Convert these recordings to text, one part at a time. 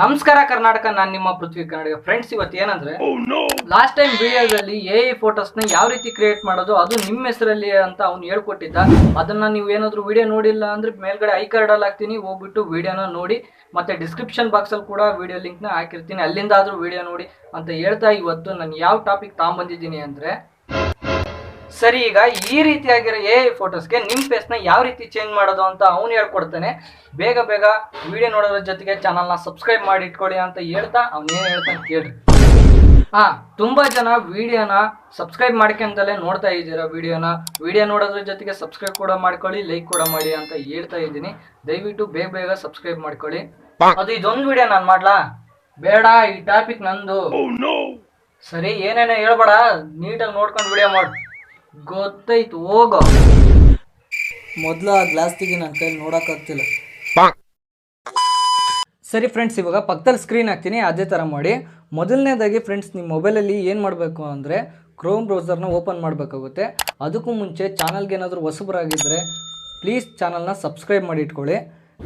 ನಮಸ್ಕಾರ ಕರ್ನಾಟಕ ನಾನು ನಿಮ್ಮ ಪೃಥ್ವಿ ಕನ್ನಡಿಗ. ಫ್ರೆಂಡ್ಸ್ ಇವತ್ತು ಏನಂದ್ರೆ ಲಾಸ್ಟ್ ಟೈಮ್ ವಿಡಿಯೋದಲ್ಲಿ ಎ ಐ ಫೋಟೋಸ್ನ ಯಾವ ರೀತಿ ಕ್ರಿಯೇಟ್ ಮಾಡೋದು ಅದು ನಿಮ್ಮ ಹೆಸರಲ್ಲಿ ಅಂತ ಅವ್ನು ಹೇಳ್ಕೊಟ್ಟಿದ್ದ. ಅದನ್ನ ನೀವು ಏನಾದ್ರು ವಿಡಿಯೋ ನೋಡಿಲ್ಲ ಅಂದ್ರೆ ಮೇಲ್ಗಡೆ ಐ ಕಾರ್ಡ್ ಅಲ್ಲಿ ಹಾಕ್ತೀನಿ ಹೋಗ್ಬಿಟ್ಟು ವಿಡಿಯೋನ ನೋಡಿ. ಮತ್ತೆ ಡಿಸ್ಕ್ರಿಪ್ಷನ್ ಬಾಕ್ಸ್ ಅಲ್ಲಿ ಕೂಡ ವಿಡಿಯೋ ಲಿಂಕ್ನ ಹಾಕಿರ್ತೀನಿ. ಅಲ್ಲಿಂದ ಆದ್ರೂ ವಿಡಿಯೋ ನೋಡಿ ಅಂತ ಹೇಳ್ತಾ ಇವತ್ತು ನಾನು ಯಾವ ಟಾಪಿಕ್ ತಗೊಂಬಂದಿದ್ದೀನಿ ಅಂದ್ರೆ ಸರಿ ಈಗ ಈ ರೀತಿಯಾಗಿರೋ ಎ ಐ ಫೋಟೋಸ್ಗೆ ನಿಮ್ಮ ಫೇಸ್ನ ಯಾವ ರೀತಿ ಚೇಂಜ್ ಮಾಡೋದು ಅಂತ ಅವ್ನು ಹೇಳ್ಕೊಡ್ತಾನೆ. ಬೇಗ ಬೇಗ ವಿಡಿಯೋ ನೋಡೋದ್ರ ಜೊತೆಗೆ ಚಾನಲ್ನ ಸಬ್ಸ್ಕ್ರೈಬ್ ಮಾಡಿ ಇಟ್ಕೊಳ್ಳಿ ಅಂತ ಹೇಳ್ತಾ ಅವನೇನು ಹೇಳ್ತಾನೆ ಕೇಳಿ ಹಾ ತುಂಬಾ ಜನ ವಿಡಿಯೋನ ಸಬ್ಸ್ಕ್ರೈಬ್ ಮಾಡ್ಕೊಂತಲೇ ನೋಡ್ತಾ ಇದ್ದೀರಾ ವಿಡಿಯೋನ ವಿಡಿಯೋ ನೋಡೋದ್ರ ಜೊತೆಗೆ ಸಬ್ಸ್ಕ್ರೈಬ್ ಕೂಡ ಮಾಡ್ಕೊಳ್ಳಿ ಲೈಕ್ ಕೂಡ ಮಾಡಿ ಅಂತ ಹೇಳ್ತಾ ಇದ್ದೀನಿ. ದಯವಿಟ್ಟು ಬೇಗ ಬೇಗ ಸಬ್ಸ್ಕ್ರೈಬ್ ಮಾಡ್ಕೊಳ್ಳಿ. ಅದು ಇದೊಂದು ವಿಡಿಯೋ ನಾನು ಮಾಡ್ಲಾ? ಬೇಡ ಈ ಟಾಪಿಕ್ ನಂದು. ಸರಿ ಏನೇನೋ ಹೇಳ್ಬೇಡ. ನೀಟಾಗಿ ನೋಡ್ಕೊಂಡು ವಿಡಿಯೋ ಮಾಡು. ಗೊತ್ತೈತು, ಹೋಗೋ. ಮೊದಲು ಆ ಗ್ಲಾಸ್ ತೆಗಿ ನನ್ನ ಕೈಲಿ ನೋಡೋಕ್ಕಾಗ್ತಿಲ್ಲ ಸರಿ ಫ್ರೆಂಡ್ಸ್ ಇವಾಗ ಪಕ್ಕದಲ್ಲಿ ಸ್ಕ್ರೀನ್ ಹಾಕ್ತೀನಿ, ಅದೇ ಥರ ಮಾಡಿ. ಮೊದಲನೇದಾಗಿ ಫ್ರೆಂಡ್ಸ್ ನಿಮ್ಮ ಮೊಬೈಲಲ್ಲಿ ಏನು ಮಾಡಬೇಕು ಅಂದರೆ ಕ್ರೋಮ್ ಬ್ರೌಸರ್ನ ಓಪನ್ ಮಾಡಬೇಕಾಗುತ್ತೆ. ಅದಕ್ಕೂ ಮುಂಚೆ ಚಾನಲ್ಗೆ ಏನಾದರೂ ಹೊಸಬರಾಗಿದ್ದರೆ ಪ್ಲೀಸ್ ಚಾನಲ್ನ ಸಬ್ಸ್ಕ್ರೈಬ್ ಮಾಡಿ ಇಟ್ಕೊಳ್ಳಿ.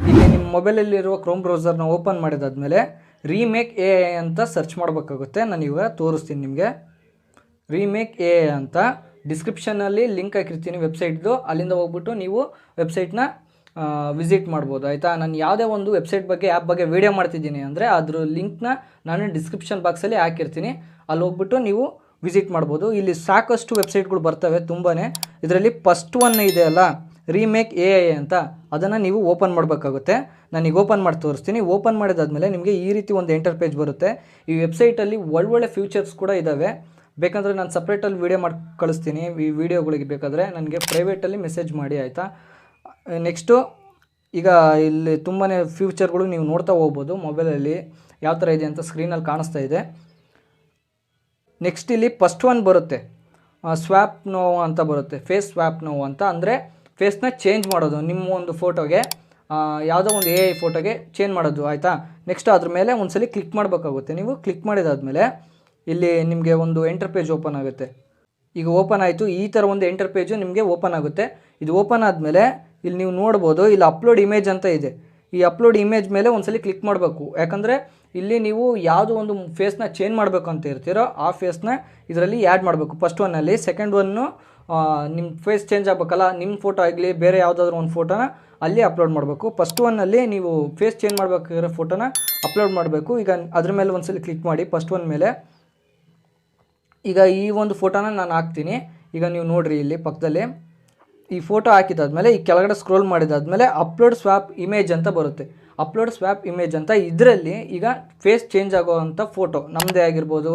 ಇಲ್ಲಿ ನಿಮ್ಮ ಮೊಬೈಲಲ್ಲಿರುವ ಕ್ರೋಮ್ ಬ್ರೌಸರ್ನ ಓಪನ್ ಮಾಡಿದಾದ್ಮೇಲೆ ರೀಮೇಕ್ ಎ ಅಂತ ಸರ್ಚ್ ಮಾಡಬೇಕಾಗುತ್ತೆ. ನಾನು ಇವಾಗ ತೋರಿಸ್ತೀನಿ ನಿಮಗೆ. ರೀಮೇಕ್ ಎ ಅಂತ. ಡಿಸ್ಕ್ರಿಪ್ಷನಲ್ಲಿ ಲಿಂಕ್ ಹಾಕಿರ್ತೀನಿ ವೆಬ್ಸೈಟ್ದು ಅಲ್ಲಿಂದ ಹೋಗ್ಬಿಟ್ಟು ನೀವು ವೆಬ್ಸೈಟ್ನ ವಿಸಿಟ್ ಮಾಡ್ಬೋದು. ಆಯಿತಾ? ನಾನು ಯಾವುದೇ ಒಂದು ವೆಬ್ಸೈಟ್ ಬಗ್ಗೆ ಆ್ಯಪ್ ಬಗ್ಗೆ ವೀಡಿಯೋ ಮಾಡ್ತಿದ್ದೀನಿ ಅಂದರೆ ಅದ್ರ ಲಿಂಕ್ನ ನಾನು ಡಿಸ್ಕ್ರಿಪ್ಷನ್ ಬಾಕ್ಸಲ್ಲಿ ಹಾಕಿರ್ತೀನಿ. ಅಲ್ಲಿ ಹೋಗ್ಬಿಟ್ಟು ನೀವು ವಿಸಿಟ್ ಮಾಡ್ಬೋದು. ಇಲ್ಲಿ ಸಾಕಷ್ಟು ವೆಬ್ಸೈಟ್ಗಳು ಬರ್ತವೆ ತುಂಬಾ ಇದರಲ್ಲಿ ಫಸ್ಟ್ ಒನ್ ಇದೆ ಅಲ್ಲ ರೀಮೇಕ್ ಎ ಐ ಅಂತ. ಅದನ್ನು ನೀವು ಓಪನ್ ಮಾಡಬೇಕಾಗುತ್ತೆ. ನಾನೀಗ ಓಪನ್ ಮಾಡಿ ತೋರಿಸ್ತೀನಿ. ಓಪನ್ ಮಾಡಿದಾದಮೇಲೆ ನಿಮಗೆ ಈ ರೀತಿ ಒಂದು ಎಂಟರ್ ಪೇಜ್ ಬರುತ್ತೆ. ಈ ವೆಬ್ಸೈಟಲ್ಲಿ ಒಳ್ಳೊಳ್ಳೆ ಫ್ಯೂಚರ್ಸ್ ಕೂಡ ಇದ್ದಾವೆ ಬೇಕಂದರೆ ನಾನು ಸಪ್ರೇಟಲ್ಲಿ ವೀಡಿಯೋ ಮಾಡಿ, ಕಳಿಸ್ತೀನಿ. ಈ ವಿಡಿಯೋಗಳಿಗೆ ಬೇಕಾದರೆ ನನಗೆ ಪ್ರೈವೇಟಲ್ಲಿ ಮೆಸೇಜ್ ಮಾಡಿ, ಆಯಿತಾ? ನೆಕ್ಸ್ಟು ಈಗ ಇಲ್ಲಿ ತುಂಬಾ ಫ್ಯೂಚರ್ಗಳು ನೀವು ನೋಡ್ತಾ ಹೋಗ್ಬೋದು ಮೊಬೈಲಲ್ಲಿ ಯಾವ ಥರ ಇದೆ ಅಂತ ಸ್ಕ್ರೀನಲ್ಲಿ ಕಾಣಿಸ್ತಾ ಇದೆ. ನೆಕ್ಸ್ಟ್ ಇಲ್ಲಿ ಫಸ್ಟ್ ಒನ್ ಬರುತ್ತೆ. ಸ್ವ್ಯಾಪ್ ನೋವು ಅಂತ ಬರುತ್ತೆ. ಫೇಸ್ ಸ್ವ್ಯಾಪ್ ನೋವು ಅಂತ. ಅಂದರೆ ಫೇಸ್ನ ಚೇಂಜ್ ಮಾಡೋದು. ನಿಮ್ಮ ಒಂದು ಫೋಟೋಗೆ ಯಾವುದೋ ಒಂದು ಎ ಐ ಫೋಟೋಗೆ ಚೇಂಜ್ ಮಾಡೋದು, ಆಯಿತಾ? ನೆಕ್ಸ್ಟ್ ಅದ್ರ ಮೇಲೆ ಒಂದ್ಸಲಿ ಕ್ಲಿಕ್ ಮಾಡಬೇಕಾಗುತ್ತೆ. ನೀವು ಕ್ಲಿಕ್ ಮಾಡಿದಾದ್ಮೇಲೆ ಇಲ್ಲಿ ನಿಮಗೆ ಒಂದು ಎಂಟರ್ ಪೇಜ್ ಓಪನ್ ಆಗುತ್ತೆ. ಈಗ ಓಪನ್ ಆಯಿತು, ಈ ಥರ ಒಂದು ಎಂಟರ್ ಪೇಜು ನಿಮಗೆ ಓಪನ್ ಆಗುತ್ತೆ. ಇದು ಓಪನ್ ಆದಮೇಲೆ ಇಲ್ಲಿ ನೀವು ನೋಡ್ಬೋದು, ಇಲ್ಲಿ ಅಪ್ಲೋಡ್ ಇಮೇಜ್ ಅಂತ ಇದೆ. ಈ ಅಪ್ಲೋಡ್ ಇಮೇಜ್ ಮೇಲೆ ಒಂದ್ಸಲಿ ಕ್ಲಿಕ್ ಮಾಡಬೇಕು. ಯಾಕಂದರೆ ಇಲ್ಲಿ ನೀವು ಯಾವುದೋ ಒಂದು ಫೇಸ್ನ ಚೇಂಜ್ ಮಾಡಬೇಕು ಅಂತ ಇರ್ತೀರೋ, ಆ ಫೇಸ್ನ ಇದರಲ್ಲಿ ಆ್ಯಡ್ ಮಾಡಬೇಕು. ಫಸ್ಟ್ ಒನ್ನಲ್ಲಿ ಸೆಕೆಂಡ್ ಒನ್ನು ನಿಮ್ಮ ಫೇಸ್ ಚೇಂಜ್ ಆಗಬೇಕಲ್ಲ ನಿಮ್ಮ ಫೋಟೋ ಆಗಲಿ, ಬೇರೆ ಯಾವುದಾದ್ರೂ ಒಂದು ಫೋಟೋನ ಅಲ್ಲಿ ಅಪ್ಲೋಡ್ ಮಾಡಬೇಕು. ಫಸ್ಟ್ ಒನ್ನಲ್ಲಿ ನೀವು ಫೇಸ್ ಚೇಂಜ್ ಮಾಡಬೇಕಾಗಿರೋ ಫೋಟೋನ ಅಪ್ಲೋಡ್ ಮಾಡಬೇಕು. ಈಗ ಅದ್ರ ಮೇಲೆ ಒಂದ್ಸಲಿ ಕ್ಲಿಕ್ ಮಾಡಿ ಫಸ್ಟ್ ಒನ್ ಮೇಲೆ ಈಗ ಈ ಒಂದು ಫೋಟೋನ ನಾನು ಹಾಕ್ತೀನಿ. ಈಗ ನೀವು ನೋಡ್ರಿ ಇಲ್ಲಿ ಪಕ್ಕದಲ್ಲಿ. ಈ ಫೋಟೋ ಹಾಕಿದಾದ್ಮೇಲೆ ಈ ಕೆಳಗಡೆ ಸ್ಕ್ರೋಲ್ ಮಾಡಿದಾದ್ಮೇಲೆ ಅಪ್ಲೋಡ್ ಸ್ವ್ಯಾಪ್ ಇಮೇಜ್ ಅಂತ ಬರುತ್ತೆ. ಅಪ್ಲೋಡ್ ಸ್ವ್ಯಾಪ್ ಇಮೇಜ್ ಅಂತ ಇದರಲ್ಲಿ ಈಗ ಫೇಸ್ ಚೇಂಜ್ ಆಗೋವಂಥ ಫೋಟೋ ನಮ್ಮದೇ ಆಗಿರ್ಬೋದು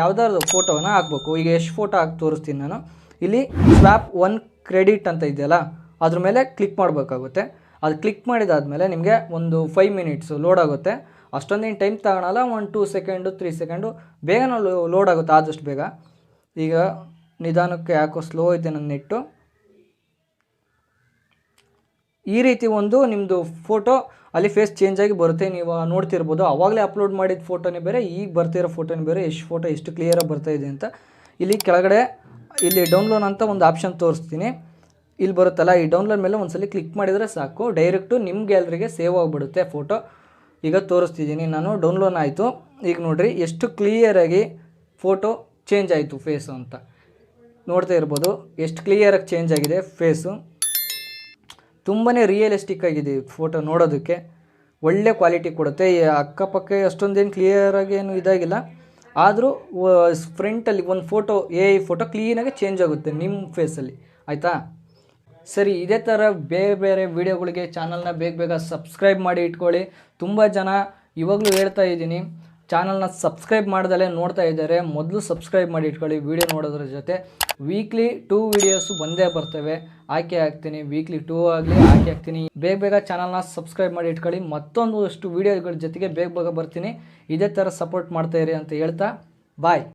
ಯಾವುದಾದ್ರು ಫೋಟೋನ ಹಾಕ್ಬೇಕು. ಈಗ ಎಷ್ಟು ಫೋಟೋ ಹಾಕಿ ತೋರಿಸ್ತೀನಿ ನಾನು. ಇಲ್ಲಿ ಸ್ವ್ಯಾಪ್ ಒನ್ ಕ್ರೆಡಿಟ್ ಅಂತ ಇದೆಯಲ್ಲ, ಅದ್ರ ಮೇಲೆ ಕ್ಲಿಕ್ ಮಾಡಬೇಕಾಗುತ್ತೆ. ಅದು ಕ್ಲಿಕ್ ಮಾಡಿದಾದ್ಮೇಲೆ ನಿಮಗೆ ಒಂದು ಫೈವ್ ಮಿನಿಟ್ಸು ಲೋಡ್ ಆಗುತ್ತೆ. ಅಷ್ಟೊಂದೇನು ಟೈಮ್ ತಗೊಳಲ್ಲ one two second three second ಬೇಗನೆ ಲೋಡ್ ಆಗುತ್ತೆ ಆದಷ್ಟು ಬೇಗ. ಈಗ ನಿಧಾನಕ್ಕೆ ಯಾಕೋ ಸ್ಲೋ ಐತೆ ನನ್ನ ನೆಟ್ಟು. ಈ ರೀತಿ ಒಂದು ನಿಮ್ಮದು ಫೋಟೋ ಅಲ್ಲಿ ಫೇಸ್ ಚೇಂಜ್ ಆಗಿ ಬರುತ್ತೆ. ನೀವು ನೋಡ್ತಿರ್ಬೋದು ಆವಾಗಲೇ ಅಪ್ಲೋಡ್ ಮಾಡಿದ ಫೋಟೋನೇ ಬೇರೆ, ಈಗ ಬರ್ತಿರೋ ಫೋಟೋನೇ ಬೇರೆ, ಎಷ್ಟು ಫೋಟೋ ಎಷ್ಟು ಕ್ಲಿಯರಾಗಿ ಬರ್ತಾ ಇದೆ ಅಂತ. ಇಲ್ಲಿ ಕೆಳಗಡೆ, ಇಲ್ಲಿ ಡೌನ್ಲೋಡ್ ಅಂತ ಒಂದು ಆಪ್ಷನ್ ತೋರಿಸ್ತೀನಿ. ಇಲ್ಲಿ ಬರುತ್ತಲ್ಲ, ಈ ಡೌನ್ಲೋಡ್ ಮೇಲೆ ಒಂದ್ಸಲಿ ಕ್ಲಿಕ್ ಮಾಡಿದರೆ ಸಾಕು. ಡೈರೆಕ್ಟು ನಿಮ್ಮ ಗ್ಯಾಲರಿಗೆ ಸೇವ್ ಆಗಿಬಿಡುತ್ತೆ ಫೋಟೋ ಈಗ ತೋರಿಸ್ತಿದ್ದೀನಿ. ನಾನು ಡೌನ್ಲೋಡ್ ಆಯಿತು. ಈಗ ನೋಡಿರಿ, ಎಷ್ಟು ಕ್ಲಿಯರಾಗಿ ಫೋಟೋ ಚೇಂಜ್ ಆಯಿತು ಫೇಸು ಅಂತ. ನೋಡ್ತಾ ಇರ್ಬೋದು, ಎಷ್ಟು ಕ್ಲಿಯರಾಗಿ ಚೇಂಜ್ ಆಗಿದೆ ಫೇಸು ತುಂಬಾ ರಿಯಲಿಸ್ಟಿಕ್ ಆಗಿದೆ ಫೋಟೋ ನೋಡೋದಕ್ಕೆ. ಒಳ್ಳೆ ಕ್ವಾಲಿಟಿ ಕೊಡುತ್ತೆ. ಅಕ್ಕಪಕ್ಕ ಅಷ್ಟೊಂದೇನು ಕ್ಲಿಯರಾಗಿ ಏನು ಇದಾಗಿಲ್ಲ. ಆದರೂ ಫ್ರಂಟಲ್ಲಿ ಒಂದು ಫೋಟೋ ಎ ಫೋಟೋ ಕ್ಲೀನಾಗಿ ಚೇಂಜ್ ಆಗುತ್ತೆ ನಿಮ್ಮ ಫೇಸಲ್ಲಿ ಆಯಿತಾ? ಸರಿ, ಇದೇ ಥರ ಬೇರೆ ಬೇರೆ ವೀಡಿಯೋಗಳಿಗೆ ಚಾನಲ್ನ ಬೇಗ ಬೇಗ ಸಬ್ಸ್ಕ್ರೈಬ್ ಮಾಡಿ ಇಟ್ಕೊಳ್ಳಿ. ತುಂಬ ಜನ ಇವಾಗಲೂ ಹೇಳ್ತಾ ಇದ್ದೀನಿ ಚಾನಲ್ನ ಸಬ್ಸ್ಕ್ರೈಬ್ ಮಾಡ್ದಲೇ ನೋಡ್ತಾ ಇದ್ದಾರೆ, ಮೊದಲು ಸಬ್ಸ್ಕ್ರೈಬ್ ಮಾಡಿ ಇಟ್ಕೊಳ್ಳಿ ವೀಡಿಯೋ ನೋಡೋದ್ರ ಜೊತೆ. ವೀಕ್ಲಿ ಟೂ ವೀಡಿಯೋಸು ಬಂದೇ ಬರ್ತವೆ ಆಯ್ಕೆ ಹಾಕ್ತೀನಿ ವೀಕ್ಲಿ ಟೂ ಆಗಲಿ ಆಯ್ಕೆ ಹಾಕ್ತೀನಿ. ಬೇಗ ಬೇಗ ಚಾನಲ್ನ ಸಬ್ಸ್ಕ್ರೈಬ್ ಮಾಡಿ ಇಟ್ಕೊಳ್ಳಿ ಮತ್ತೊಂದು ಅಷ್ಟು ವೀಡಿಯೋಗಳ ಜೊತೆಗೆ ಬೇಗ ಬೇಗ ಬರ್ತೀನಿ. ಇದೇ ಥರ ಸಪೋರ್ಟ್ ಮಾಡ್ತಾ ಅಂತ ಹೇಳ್ತಾ ಬಾಯ್